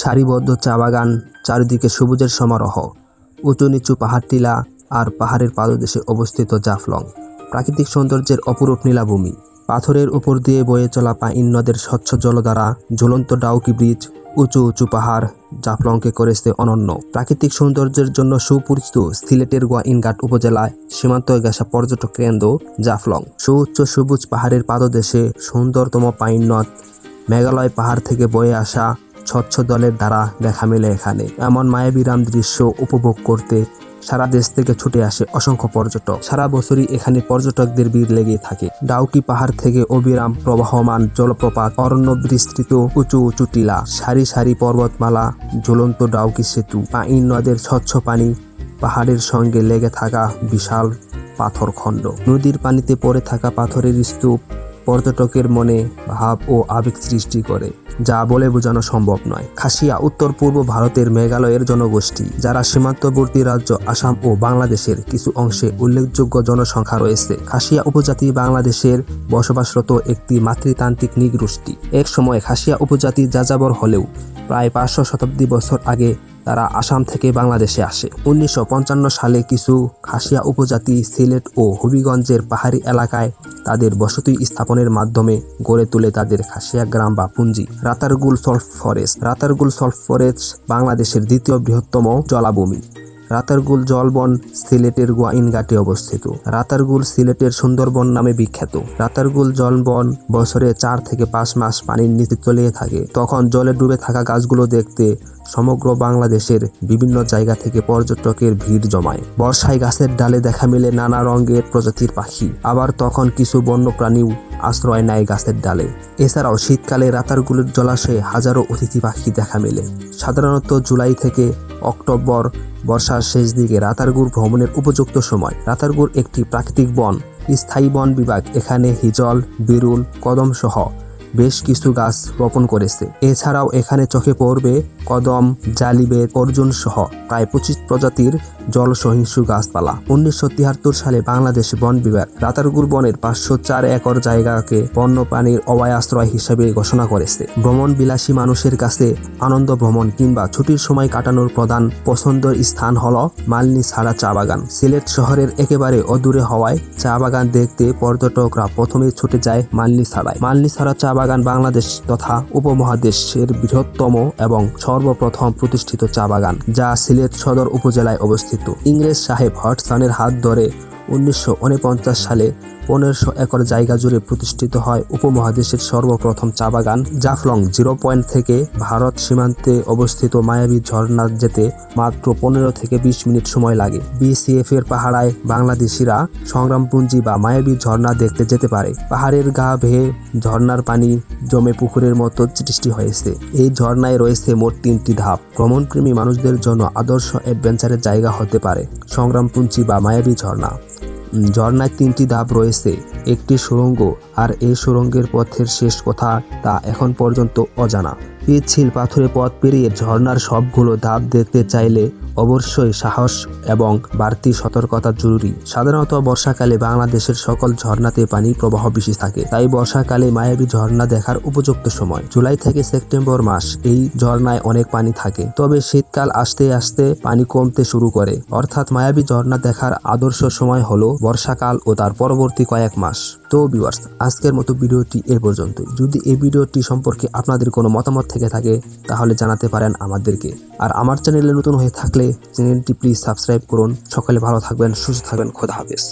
সারিবদ্ধ চা বাগান চারিদিকে সবুজের সমারোহ, উঁচু নিচু পাহাড় টিলা আর পাহাড়ের পাদদেশে অবস্থিত জাফলং। প্রাকৃতিক সৌন্দর্যের অপরূপ নীলাভূমি। পাথরের উপর দিয়ে বয়ে চলা পাইন নদের স্বচ্ছ জলধারা, ঝুলন্ত ডাউকি ব্রিজ, উঁচু উঁচু পাহাড় জাফলংকে করেছে অনন্য। প্রাকৃতিক সৌন্দর্যের জন্য সুপরিচিত সিলেটের গোয়া ইনঘাট উপজেলায় সীমান্ত ঘেঁষা পর্যটক কেন্দ্র জাফলং। সুউচ্চ সবুজ পাহাড়ের পাদদেশে সুন্দরতম পাইন নদ, মেঘালয় পাহাড় থেকে বয়ে আসা স্বচ্ছ দলের দ্বারা দেখা মেলে এখানে। এমন মায়াবিরাম দৃশ্য উপভোগ করতে সারা দেশ থেকে ছুটে আসে অসংখ্য পর্যটক। সারা বছরই এখানে পর্যটকদের ভিড় লেগে থাকে। ডাউকি পাহাড় থেকে অবিরাম প্রবাহমান জলপ্রপাত অরণ্য বিস্তৃত উঁচু উঁচু টিলা, সারি সারি পর্বতমালা, ঝুলন্ত ডাউকি সেতু, পাইন নদের স্বচ্ছ পানি, পাহাড়ের সঙ্গে লেগে থাকা বিশাল পাথরখণ্ড। নদীর পানিতে পড়ে থাকা পাথরের স্তূপ পর্যটকের মনে ভাব ও আবেগ সৃষ্টি করে, যা বলে বোঝানো সম্ভব নয়। খাসিয়া উত্তর পূর্ব ভারতের মেঘালয়ের জনগোষ্ঠী, যারা সীমান্তবর্তী রাজ্য আসাম ও বাংলাদেশের কিছু অংশে উল্লেখযোগ্য জনসংখ্যা রয়েছে। খাসিয়া উপজাতি বাংলাদেশের বসবাসরত একটি মাতৃতান্ত্রিক নৃগোষ্ঠী। এক সময় খাসিয়া উপজাতি যাযাবর হলেও প্রায় পাঁচশো শতাব্দী বছর আগে তারা আসাম থেকে বাংলাদেশে আসে। উনিশশো পঞ্চান্ন সালে কিছু খাসিয়া উপজাতি সিলেট ও হবিগঞ্জের পাহাড়ি এলাকায় তাদের বসতি স্থাপনের মাধ্যমে গড়ে তোলে তাদের খাসিয়া গ্রাম বা পুঞ্জি Ratargul salt forest. Ratargul salt forest বাংলাদেশের দ্বিতীয় বৃহত্তম জলাভূমি। রাতারগুল জলবন সিলেটের গোয়াইনঘাটে অবস্থিত। রাতারগুল সিলেটের সুন্দরবন নামে বিখ্যাত। রাতারগুল জলবন বছরে চার থেকে পাঁচ মাস পানির নিচে তলিয়ে থাকে। তখন জলে ডুবে থাকা গাছগুলো দেখতে সমগ্র বাংলাদেশের বিভিন্ন জায়গা থেকে পর্যটকের ভিড় জমায়। বর্ষায় গাছের ডালে দেখা মেলে নানা রঙের প্রজাতির পাখি। আবার তখন কিছু বন্যপ্রাণীও আশ্রয় নেয় গাছের ডালে। এছাড়াও শীতকালে রাতারগুলোর জলাশয়ে হাজারো অতিথি পাখি দেখা মেলে। সাধারণত জুলাই থেকে অক্টোবর বর্ষার শেষ দিকে রাতারগুড় ভ্রমণের উপযুক্ত সময়। রাতারগুড় একটি প্রাকৃতিক বন, স্থায়ী বন বিভাগ। এখানে হিজল, বিরুল কদম সহ বেশ কিছু গাছ রোপণ করেছে। এছাড়াও এখানে চোখে পড়বে কদম জালিবেদ অর্জুন সহ প্রায় পঁচিশ প্রজাতির জল সহিংসু গাছপালা। উনিশশো তিয়াত্তর সালে বাংলাদেশ বন বিভাগ রাতারগুড় বনের পাঁচশো চার একর জায়গাকে বন্যপ্রাণীর অভয় আশ্রয় হিসেবে ঘোষণা করেছে। ভ্রমণ বিলাসী মানুষের কাছে আনন্দ ভ্রমণ কিংবা ছুটির সময় কাটানোর প্রধান পছন্দের স্থান হল মালনি ছাড়া চা বাগান। সিলেট শহরের একেবারে অদূরে হওয়ায় চা বাগান দেখতে পর্যটকরা প্রথমে ছুটে যায় মালনি ছাড়ায় মালনি ছাড়া চা বাগান বাংলাদেশ তথা উপমহাদেশের বৃহত্তম এবং সর্বপ্রথম প্রতিষ্ঠিত চা বাগান, যা সিলেট সদর উপজেলায় অবস্থিত। ইংরেজ সাহেব হটসানের হাত ধরে উনিশশো উনপঞ্চাশ সালে পনেরোশো একর জায়গা জুড়ে প্রতিষ্ঠিত হয় উপমহাদেশের সর্বপ্রথম চা বাগান। জাফলং জিরো পয়েন্ট থেকে ভারত সীমান্তে অবস্থিত মায়াবী ঝর্ণা যেতে মাত্র পনেরো থেকে বিশ মিনিট সময় লাগে। বিসিএফ এর পাহাড়ায় বাংলাদেশিরা সংগ্রামপুঞ্জি বা মায়াবী ঝর্ণা দেখতে যেতে পারে। পাহাড়ের গা বেয়ে ঝর্ণার পানি জমে পুকুরের মতো সৃষ্টি হয়েছে। এই ঝর্ণায় রয়েছে মোট তিনটি ধাপ। ভ্রমণপ্রেমী মানুষদের জন্য আদর্শ অ্যাডভেঞ্চারের জায়গা হতে পারে সংগ্রামপুঞ্জি বা মায়াবী ঝর্ণা। ঝর্ণায় তিনটি ধাপ রয়েছে, একটি সুড়ঙ্গ আর এই সুড়ঙ্গের পথের শেষ কথা তা এখন পর্যন্ত অজানা। পিচ্ছিল পাথুরে পথ পেরিয়ে ঝর্ণার সবগুলো ধাপ দেখতে চাইলে অবশ্যই সাহস এবং বাড়তি সতর্কতা জরুরি। সাধারণত বর্ষাকালে বাংলাদেশের সকল ঝর্ণাতে পানি প্রবাহ বেশি থাকে। তাই বর্ষাকালে মায়াবী ঝর্ণা দেখার উপযুক্ত সময়। জুলাই থেকে সেপ্টেম্বর মাস এই ঝর্ণায় অনেক পানি থাকে। তবে শীতকাল আসতে আসতে পানি কমতে শুরু করে। অর্থাৎ মায়াবী ঝর্ণা দেখার আদর্শ সময় হলো বর্ষাকাল ও তার পরবর্তী কয়েক মাস। তো ভিউয়ার্স আজকের মতো ভিডিওটি এ পর্যন্ত যদি এই ভিডিওটি সম্পর্কে আপনাদের কোনো মতামত থেকে থাকে, তাহলে জানাতে পারেন আমাদেরকে। আর আমার চ্যানেলে নতুন হয়ে থাকলে চ্যানেলটি প্লিজ সাবস্ক্রাইব করুন। সকালে ভালো থাকবেন সুস্থ থাকবেন। খোদা হাফেজ।